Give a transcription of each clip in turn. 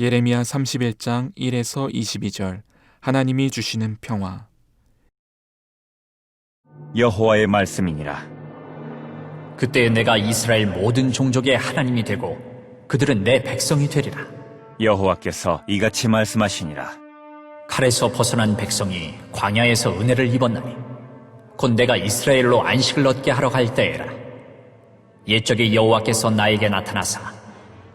예레미야 31장 1에서 22절 하나님이 주시는 평화 여호와의 말씀이니라. 그때 내가 이스라엘 모든 종족의 하나님이 되고 그들은 내 백성이 되리라. 여호와께서 이같이 말씀하시니라. 칼에서 벗어난 백성이 광야에서 은혜를 입었나니 곧 내가 이스라엘로 안식을 얻게 하러 갈 때에라. 옛적에 여호와께서 나에게 나타나사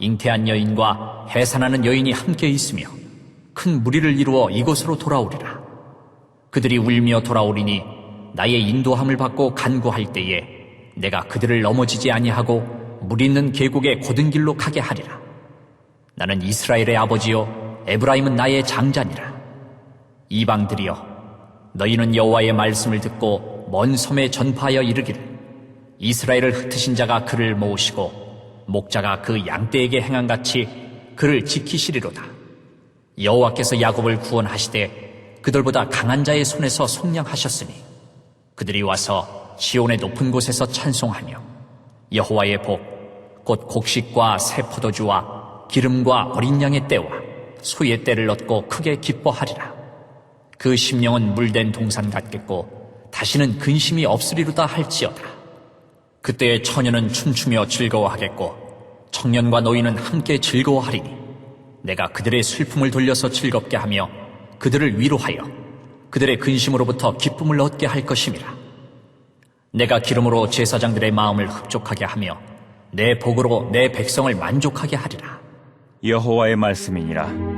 잉태한 여인과 해산하는 여인이 함께 있으며 큰 무리를 이루어 이곳으로 돌아오리라. 그들이 울며 돌아오리니 나의 인도함을 받고 간구할 때에 내가 그들을 넘어지지 아니하고 물 있는 계곡의 고든 길로 가게 하리라. 나는 이스라엘의 아버지요 에브라임은 나의 장자니라. 이방들이여 너희는 여호와의 말씀을 듣고 먼 섬에 전파하여 이르기를 이스라엘을 흩으신 자가 그를 모으시고 목자가 그 양떼에게 행한 같이 그를 지키시리로다. 여호와께서 야곱을 구원하시되 그들보다 강한 자의 손에서 속량하셨으니 그들이 와서 시온의 높은 곳에서 찬송하며 여호와의 복 곧 곡식과 새 포도주와 기름과 어린 양의 때와 소의 때를 얻고 크게 기뻐하리라. 그 심령은 물된 동산 같겠고 다시는 근심이 없으리로다 할지어다. 그때의 처녀는 춤추며 즐거워하겠고 청년과 노인은 함께 즐거워하리니 내가 그들의 슬픔을 돌려서 즐겁게 하며 그들을 위로하여 그들의 근심으로부터 기쁨을 얻게 할 것임이라. 내가 기름으로 제사장들의 마음을 흡족하게 하며 내 복으로 내 백성을 만족하게 하리라. 여호와의 말씀이니라.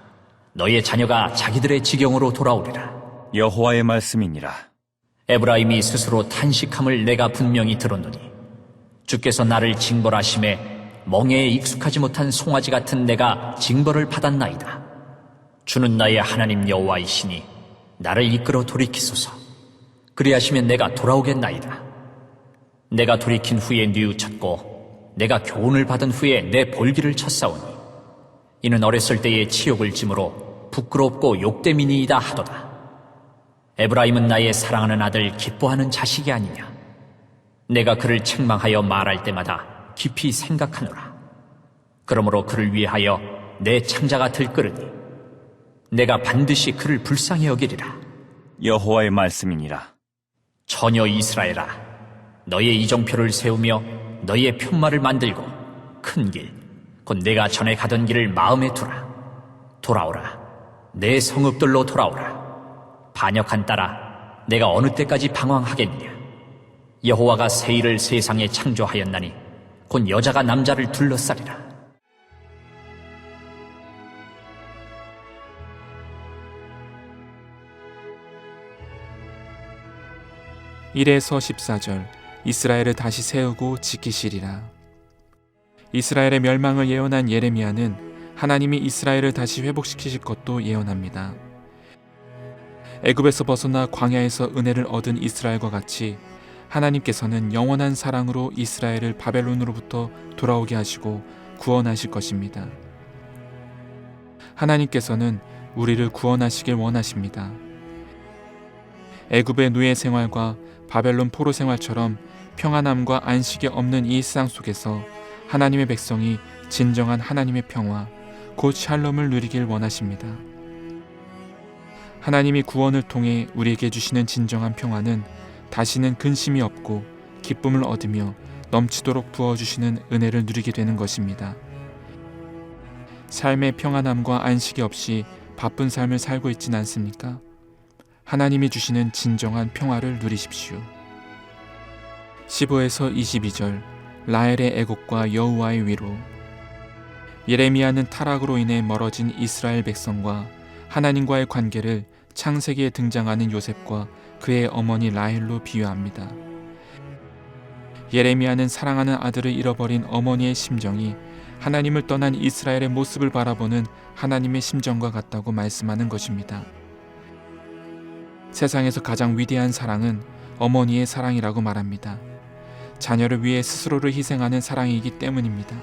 너의 자녀가 자기들의 지경으로 돌아오리라. 여호와의 말씀이니라. 에브라임이 스스로 탄식함을 내가 분명히 들었노니 주께서 나를 징벌하심에 멍에에 익숙하지 못한 송아지 같은 내가 징벌을 받았나이다. 주는 나의 하나님 여호와이시니 나를 이끌어 돌이키소서. 그리하시면 내가 돌아오겠나이다. 내가 돌이킨 후에 뉘우쳤고 내가 교훈을 받은 후에 내 볼기를 쳤사오니 이는 어렸을 때의 치욕을 짐으로 부끄럽고 욕됨이니이다 하도다. 에브라임은 나의 사랑하는 아들 기뻐하는 자식이 아니냐. 내가 그를 책망하여 말할 때마다 깊이 생각하노라. 그러므로 그를 위하여 내 창자가 들끓으니 내가 반드시 그를 불쌍히 여기리라. 여호와의 말씀이니라. 처녀 이스라엘아, 너의 이정표를 세우며 너의 편말을 만들고 큰 길, 곧 내가 전에 가던 길을 마음에 두라. 돌아오라. 내 성읍들로 돌아오라. 반역한 딸아, 내가 어느 때까지 방황하겠느냐? 여호와가 세일을 세상에 창조하였나니 곧 여자가 남자를 둘러싸리라. 일에서 14절 이스라엘을 다시 세우고 지키시리라 이스라엘의 멸망을 예언한 예레미야는 하나님이 이스라엘을 다시 회복시키실 것도 예언합니다. 애굽에서 벗어나 광야에서 은혜를 얻은 이스라엘과 같이 하나님께서는 영원한 사랑으로 이스라엘을 바벨론으로부터 돌아오게 하시고 구원하실 것입니다. 하나님께서는 우리를 구원하시길 원하십니다. 애굽의 노예 생활과 바벨론 포로 생활처럼 평안함과 안식이 없는 이 세상 속에서 하나님의 백성이 진정한 하나님의 평화, 곧 샬롬을 누리길 원하십니다. 하나님이 구원을 통해 우리에게 주시는 진정한 평화는 다시는 근심이 없고 기쁨을 얻으며 넘치도록 부어주시는 은혜를 누리게 되는 것입니다. 삶의 평안함과 안식이 없이 바쁜 삶을 살고 있진 않습니까? 하나님이 주시는 진정한 평화를 누리십시오. 15에서 22절 라헬의 애곡과 여호와의 위로 예레미야는 타락으로 인해 멀어진 이스라엘 백성과 하나님과의 관계를 창세기에 등장하는 요셉과 그의 어머니 라헬로 비유합니다. 예레미야는 사랑하는 아들을 잃어버린 어머니의 심정이 하나님을 떠난 이스라엘의 모습을 바라보는 하나님의 심정과 같다고 말씀하는 것입니다. 세상에서 가장 위대한 사랑은 어머니의 사랑이라고 말합니다. 자녀를 위해 스스로를 희생하는 사랑이기 때문입니다.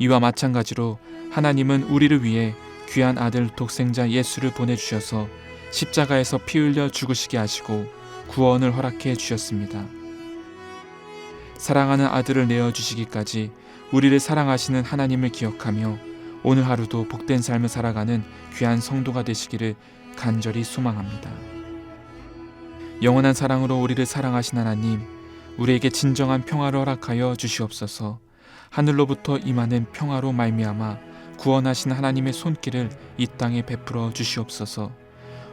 이와 마찬가지로 하나님은 우리를 위해 귀한 아들 독생자 예수를 보내주셔서 십자가에서 피 흘려 죽으시게 하시고 구원을 허락해 주셨습니다. 사랑하는 아들을 내어주시기까지 우리를 사랑하시는 하나님을 기억하며 오늘 하루도 복된 삶을 살아가는 귀한 성도가 되시기를 간절히 소망합니다. 영원한 사랑으로 우리를 사랑하신 하나님, 우리에게 진정한 평화를 허락하여 주시옵소서. 하늘로부터 임하는 평화로 말미암아 구원하신 하나님의 손길을 이 땅에 베풀어 주시옵소서.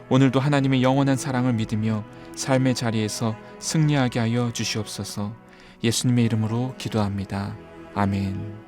오늘도 하나님의 영원한 사랑을 믿으며 삶의 자리에서 승리하게 하여 주시옵소서. 예수님의 이름으로 기도합니다. 아멘.